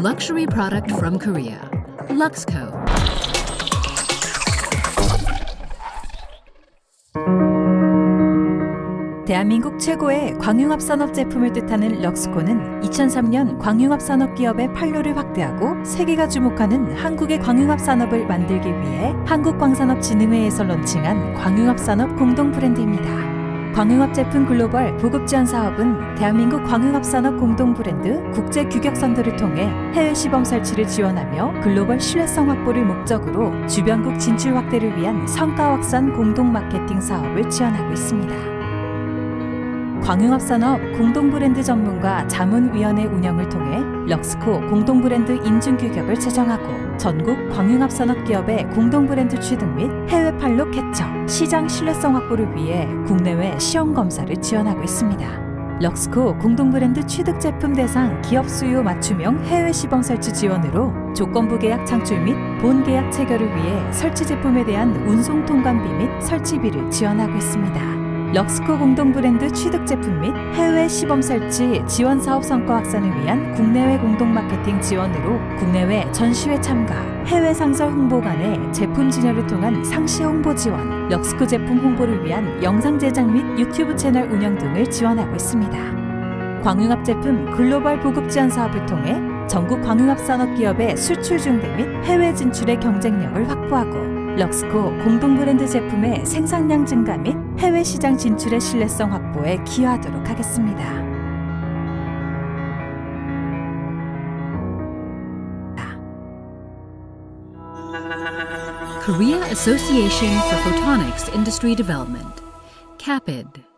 luxury product from Korea. Luxco. 대한민국 최고의 광융합 산업 제품을 뜻하는 럭스코는 2003년 광융합 산업 기업의 판로를 확대하고 세계가 주목하는 한국의 광융합 산업을 만들기 위해 한국광산업진흥회에서 런칭한 광융합 산업 공동 브랜드입니다. 광융합 제품 글로벌 보급 지원 사업은 대한민국 광융합 산업 공동 브랜드 국제 규격 선도를 통해 해외 시범 설치를 지원하며 글로벌 신뢰성 확보를 목적으로 주변국 진출 확대를 위한 성과 확산 공동 마케팅 사업을 지원하고 있습니다. 광융합산업 공동브랜드 전문가 자문위원회 운영을 통해 럭스코 공동 브랜드 인증 규격을 제정하고 전국 광융합 산업 기업의 공동 브랜드 취득 및 해외 판로 개척, 시장 신뢰성 확보를 위해 국내외 시험 검사를 지원하고 있습니다. 럭스코 공동 브랜드 취득 제품 대상 기업 수요 맞춤형 해외 시범 설치 지원으로 조건부 계약 창출 및 본 계약 체결을 위해 설치 제품에 대한 운송 통관비 및 설치비를 지원하고 있습니다. 럭스코 공동 브랜드 취득 제품 및 해외 시범 설치 지원 사업 성과 확산을 위한 국내외 공동 마케팅 지원으로 국내외 전시회 참가, 해외 상설 홍보 간의 제품 진열을 통한 상시 홍보 지원, 럭스코 제품 홍보를 위한 영상 제작 및 유튜브 채널 운영 등을 지원하고 있습니다. 광융합 제품 글로벌 보급 지원 사업을 통해 전국 광융합 산업 기업의 수출 증대 및 해외 진출의 경쟁력을 확보하고 럭스코 공동 브랜드 제품의 생산량 증가 및 해외 시장 진출의 신뢰성 확보에 기여하도록 하겠습니다. Korea Association for Photonics Industry Development. CAPID.